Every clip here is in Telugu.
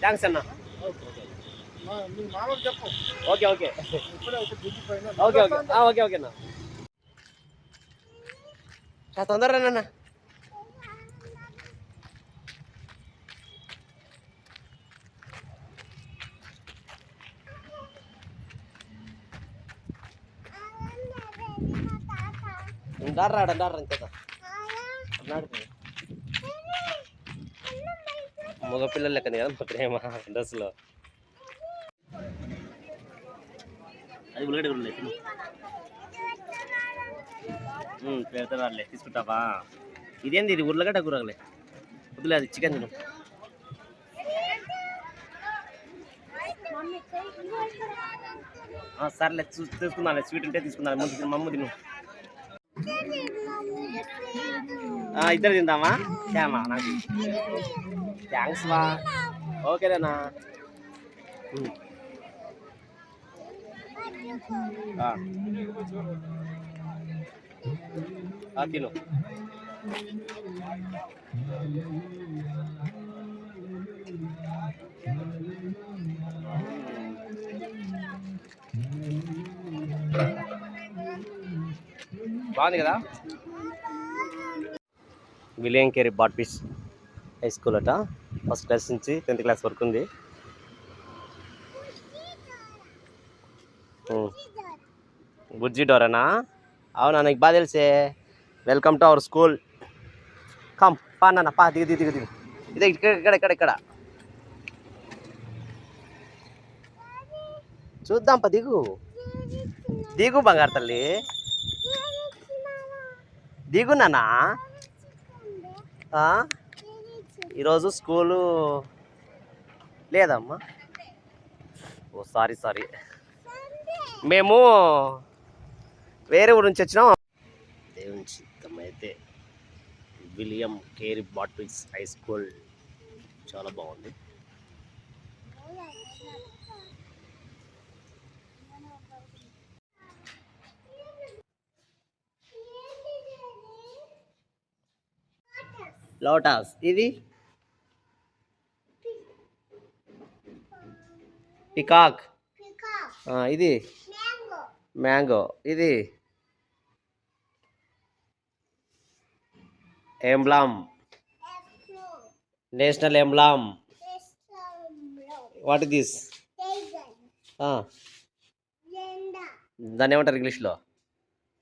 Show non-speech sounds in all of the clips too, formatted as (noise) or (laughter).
థ్యాంక్స్ అన్న మీ మామూలు చెప్పు ఓకే ఓకే ఇప్పుడే ఒక బిజీ పైన ఓకే ఓకే ఆ, ఓకే ఓకే అన్న కాస్త తొందరగా నాన్న డారా డారా మగపిల్లలు మగ లెక్క కదా మా ప్రేమ డ్రెస్లో అది ఉల్లగడ్డ కూడా లేదు తీసుకుంటావా? ఇదేంది ఇది ఉర్లగడ్డ కూరగలే వద్దులే అది చికెన్ తిను. ఆ, సర్లే చూ తీసుకుందాం స్వీట్ ఉంటే తీసుకుందాం ముందు తిను మమ్మ తిను. ఇద్దరు తిందామా? శ్యామా నాకు. థ్యాంక్స్ వా ఓకేనా తిను బాగుంది కదా? William Carey Baptist high school అట. ఫస్ట్ క్లాస్ నుంచి టెన్త్ క్లాస్ వరకు ఉంది. బుజ్జి డోరేనా? అవునా నీకు బాగా తెలిసే. Welcome to our school come పా నాన్న పా దిగు దిగు దిగు దిగు. ఇదే ఇక్కడ ఇక్కడ ఇక్కడ ఇక్కడ. చూద్దాం పా దిగు. దిగు బంగారు తల్లి. దిగు నాన్న. ఆ? ఈరోజు స్కూలు లేదమ్మా. ఓ సారీ సారీ. మేము వేరే ఊరు నుంచి వచ్చినాం. దేవుని చిత్తం అయితే William Carey Baptist high school చాలా బాగుంది. లోటస్ ఇది? పికాక్. ఇది? మ్యాంగో. ఇది? Emblem. National emblem. What is this? దాన్ని ఏమంటారు ఇంగ్లీష్లో?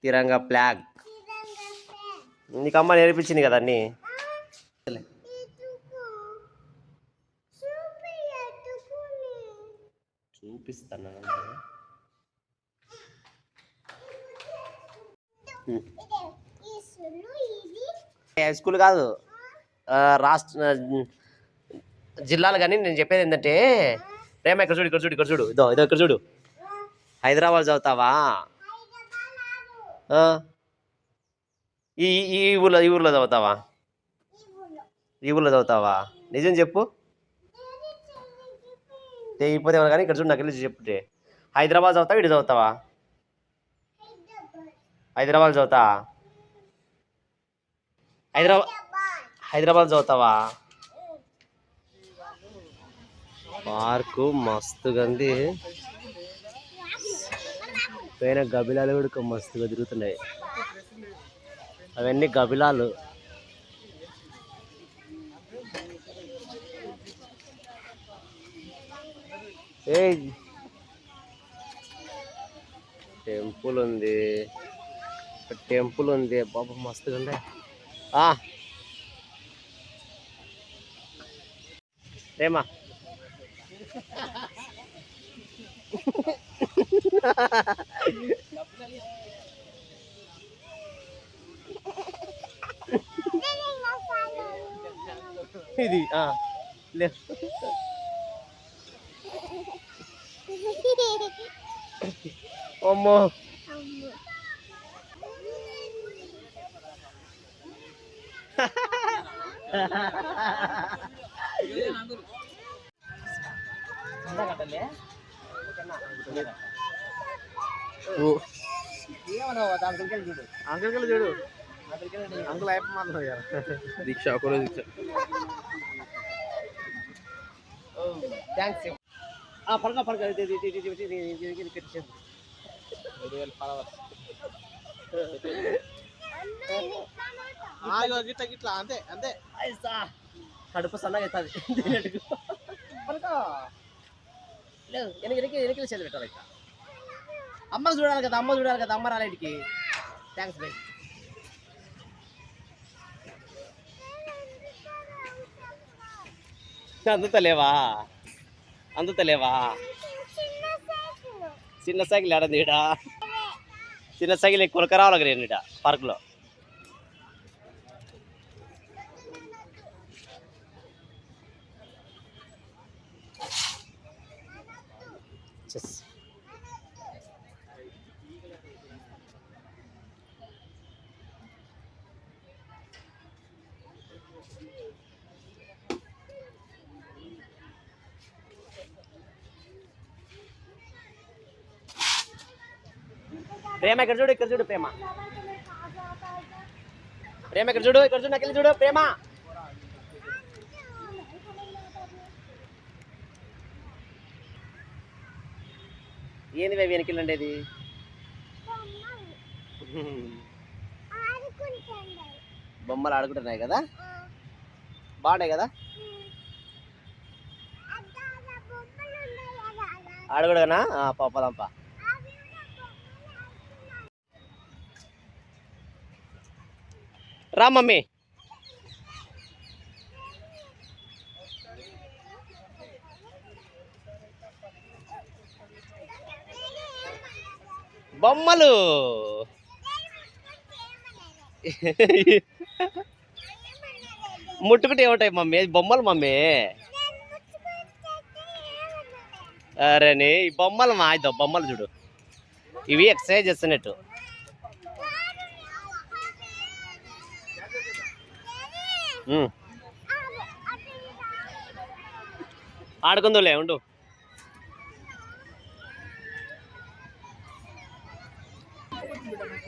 తిరంగా ఫ్లాగ్. నీకు అమ్మ నేర్పించింది కదా అన్నీ? చూపిస్తాను? స్కూల్ కాదు. రాష్ట్ర జిల్లాలు కానీ నేను చెప్పేది ఏంటంటే ప్రేమ ఇక్కడ చూడు ఇక్కడ చూడు ఇక్కడ చూడు. ఇదో ఇదో ఇక్కడ చూడు. హైదరాబాద్ చదువుతావా? ఈ ఈ ఊర్లో ఈ ఊర్లో చదువుతావా? ఈ ఊర్లో చదువుతావా? నిజం చెప్పు. తెగిపోతే కానీ ఇక్కడ చూడు నాకు వెళ్ళి చెప్తే. హైదరాబాద్ చదువుతావా? ఇటు చదువుతావా? హైదరాబాద్ చదువుతా? హైదరాబాద్ హైదరాబాద్ చదువుతావా? పార్కు మస్తుగా ఉంది పైన గబిలాలు కూడా మస్తుగా తిరుగుతున్నాయి. అవన్నీ గబిలాలు. ఏ టెంపుల్ ఉంది. టెంపుల్ ఉంది. బాబా మస్తుగా ఉండే. ఆ. రేమా (laughs) ఇది ఆ, లే. అమ్మో అంకుల్ చూడు అంకుల్ అయిపోయి దీక్ష ఒకరోజు దీక్ష థ్యాంక్స్ పడక పడక. పెట్టేసాను గిట్లా గిట్లా అంతే అంతే. కడుపు సన్నగా అవుతుంది. పడక. లేదు వెనక వెనక చేతి పెట్టాలి ఇట్లా అమ్మకు చూడాలి కదా అమ్మ చూడాలి కదా అమ్మ రాలేటికి థ్యాంక్స్ బై అందుతలేవా అందుతలేవా? చిన్న సైకిల్ ఆడంది ఈడ చిన్న సైకిల్ కొనక రావాలి ఈడ పార్కులో చెస్. ప్రేమ ఇక్కడ చూడు? ఇక్కడ చూడు ప్రేమ. ప్రేమ ఇక్కడ చూడు? ఇక్కడ చూడు చూడు ప్రేమ. ఏంది బాబు వెనకిల్లండేది బొమ్మలు ఆడుకుంటున్నాయి కదా? బాగున్నాయి కదా? ఆడకూడదనా? పప్పదంప రా మమ్మీ. బొమ్మలు. ముట్టుకుంటే ఏమిటాయి మమ్మీ? బొమ్మలు మమ్మీ. అరే నీ ఈ బొమ్మలు మా ఇదో బొమ్మలు చూడు. ఇవి ఎక్సర్సైజ్ చేస్తున్నట్టు. ఆడుకుందులే ఉండు.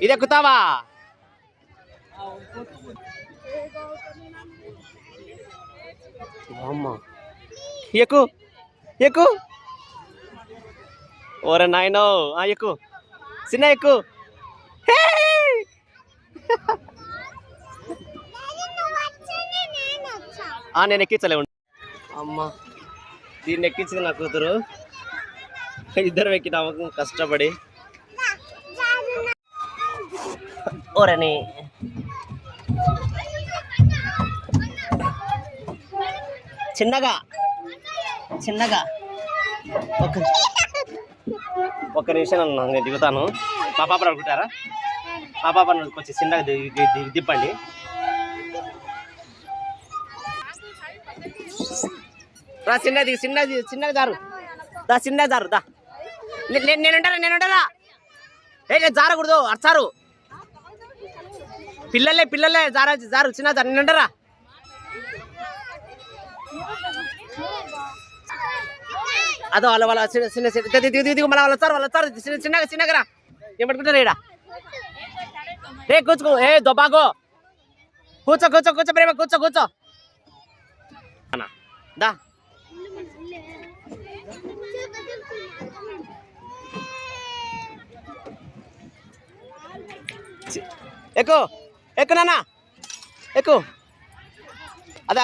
ఇది ఎక్కుతావా అమ్మ. ఎక్కు ఎక్కు. ఓరే నాయనో ఆ ఎక్కు. చిన్న ఎక్కు హే! ఆ నేను ఎక్కించలే అమ్మ దీన్ని ఎక్కించింది నా కూతురు. ఇద్దరు ఎక్కినాము కష్టపడి. ఓరని చిన్నగా చిన్నగా. ఒక ఒక్క నిమిషం నేను దిగుతాను. మా పాప అనుకుంటారా మా పాప వచ్చి చిన్నగా దిప్పండి రా చిన్నది దిగి చిన్నగా జారు దా చిన్నది జారు దా. నే- నేను నేనుంటారా నేనుంటారా ఏ జారకూడదు అర్చారు పిల్లలే పిల్లలే జారా జారు చిన్న జారు నేనుంటారా అదో వాళ్ళ వాళ్ళ చిన్న చిన్న దిగు దిగు దిగు మళ్ళీ వాళ్ళు వచ్చారు వాళ్ళు వచ్చారు చిన్న చిన్నగా చిన్నగా రా. ఏం పట్టుకుంటారు ఈడ? రే కూర్చో ఏ దొబాగో కూర్చో కూర్చో కూర్చో ప్రేమ కూర్చో కూర్చో. దా. ఎక్కు ఎక్కు నాన్న ఎక్కు. అదే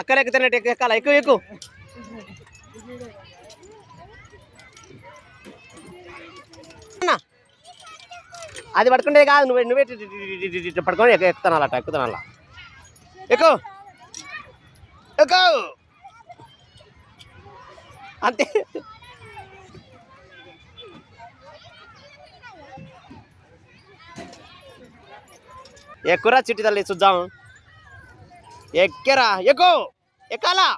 అక్కడ ఎక్కుతున్నట్టు ఎక్కు ఎక్కాల ఎక్కువ ఎక్కువ అది పట్టుకుంటే కాదు నువ్వు నువ్వే పడుకొని పట్టుకొని ఎక్కు ఎక్కుతాను అలా ఎక్కుతాను అలా ఎక్కు ఎక్కు. అంతే. ఎక్కురా చిట్టి తల్లి చూద్దాం. ఎక్కరా ఎక్కు ఎక్కాలా?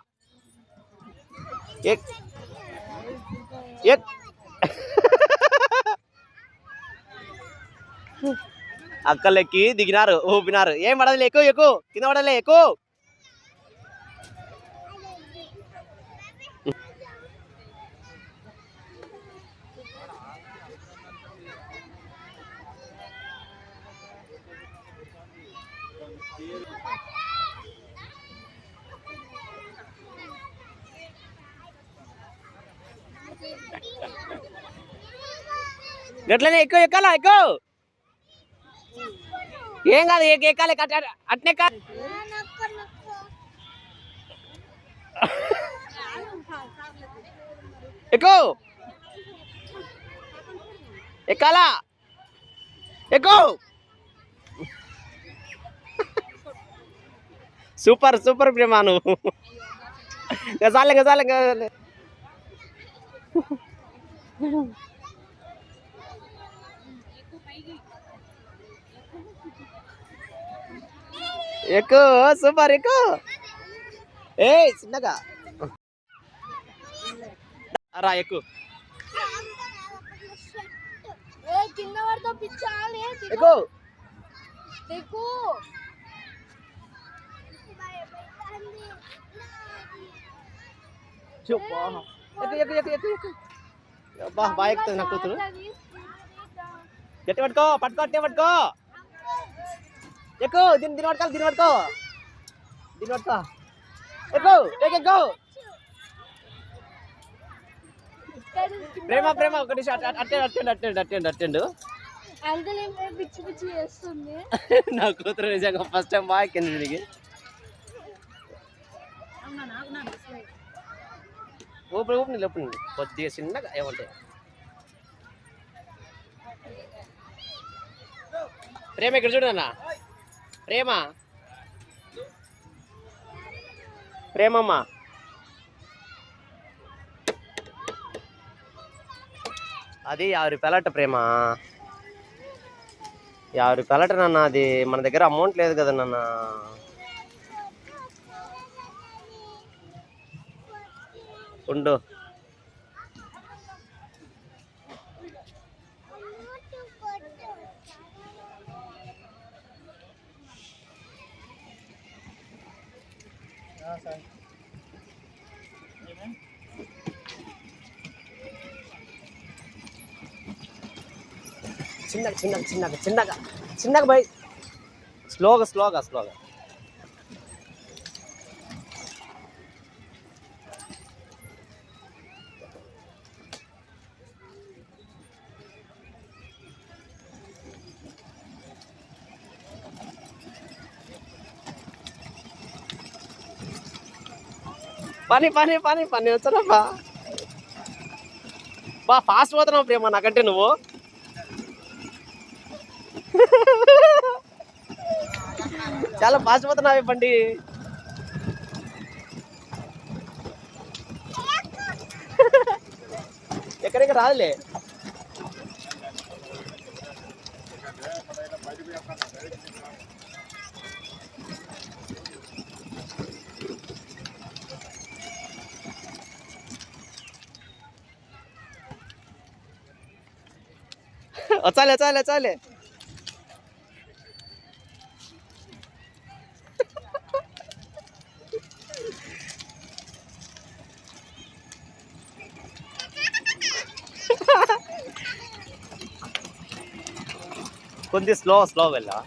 అక్కలెక్కి దిగినారు ఊపినారు. ఏం పడదులే ఎక్కువ ఎక్కువ కింద పడలే ఎక్కువ గట్లనే ఎక్కువ ఎక్కాలా ఎక్కువ? ఏం కాదు ఎక్కాలి అట్నే కా ఎక్కువ? ఎక్కాలా? ఎక్కువ? సూపర్ సూపర్ ప్రేమ నువ్వు గజాలే గజాలే గజాలే ఎక్కువ సూపర్ ఎక్కువ ఏ చిన్నగా రా ఎక్కువ ఏ కింద పడితే పిచ్చాలి ఎక్కువ దిక్కు కూతురు గట్టి పట్టుకో పట్టుకో అట్టే పట్టుకో ఎక్కువ దీన్ని దీని పట్టుకోవాలి దీని పట్టుకో దీని పట్టుకో ఎక్కువ ఎక్కు ఎక్కువ ప్రేమ ప్రేమ ఒక అట్టండి అట్టండి అట్టండి అట్టండి అట్టండు అంకుల్ ఏం పిచ్చి పిచ్చి చేస్తుంది నా కూతురు నిజంగా ఫస్ట్ టైం బాగా ఎక్కింది దీనికి ఊపిరి ఊపిరి లోపలి కొద్దిగా చిన్నగా ఏమంటాయి ప్రేమ ఇక్కడ చూడన్నా ప్రేమ ప్రేమమ్మ అది యాభై రూపాయలట ప్రేమ యాభై రూపాయలట నాన్న అది మన దగ్గర అమౌంట్ లేదు కదా నాన్న ఉండు చిన్నగా చిన్నగా చిన్నగా చిన్నగా చిన్నగా బై స్లోగా స్లోగా స్లోగా పని పని పని పని వచ్చానబ్బా బా. ఫాస్ట్ పోతున్నావు ప్రేమ నాకంటే నువ్వు. చాలా ఫాస్ట్ పోతున్నావు బండి. ఎక్కడికి రాదులే. వచ్చాలే వచ్చాలే వచ్చాలే కొద్ది స్లో స్లో వెళ్ళా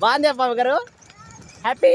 బాగుంది బాబు గారు హ్యాపీ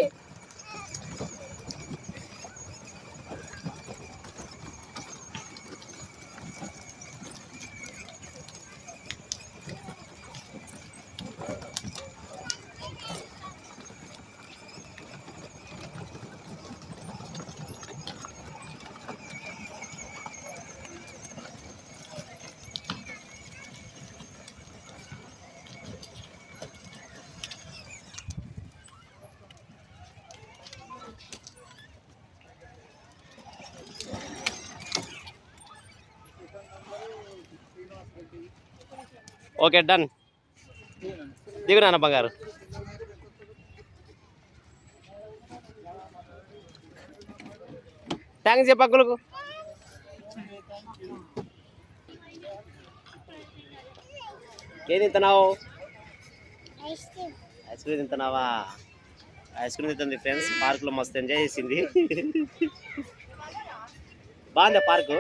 ఓకే డన్. దిగు నాన్న బంగారు. థ్యాంక్స్ చెప్పు అంకులకు. ఏం తింటున్నావు? ఐస్ క్రీమ్ తింటున్నావా? ఐస్ క్రీమ్ తింటుంది ఫ్రెండ్స్ పార్కులో మస్తు ఎంజాయ్ చేసింది. బాగుందా పార్కు?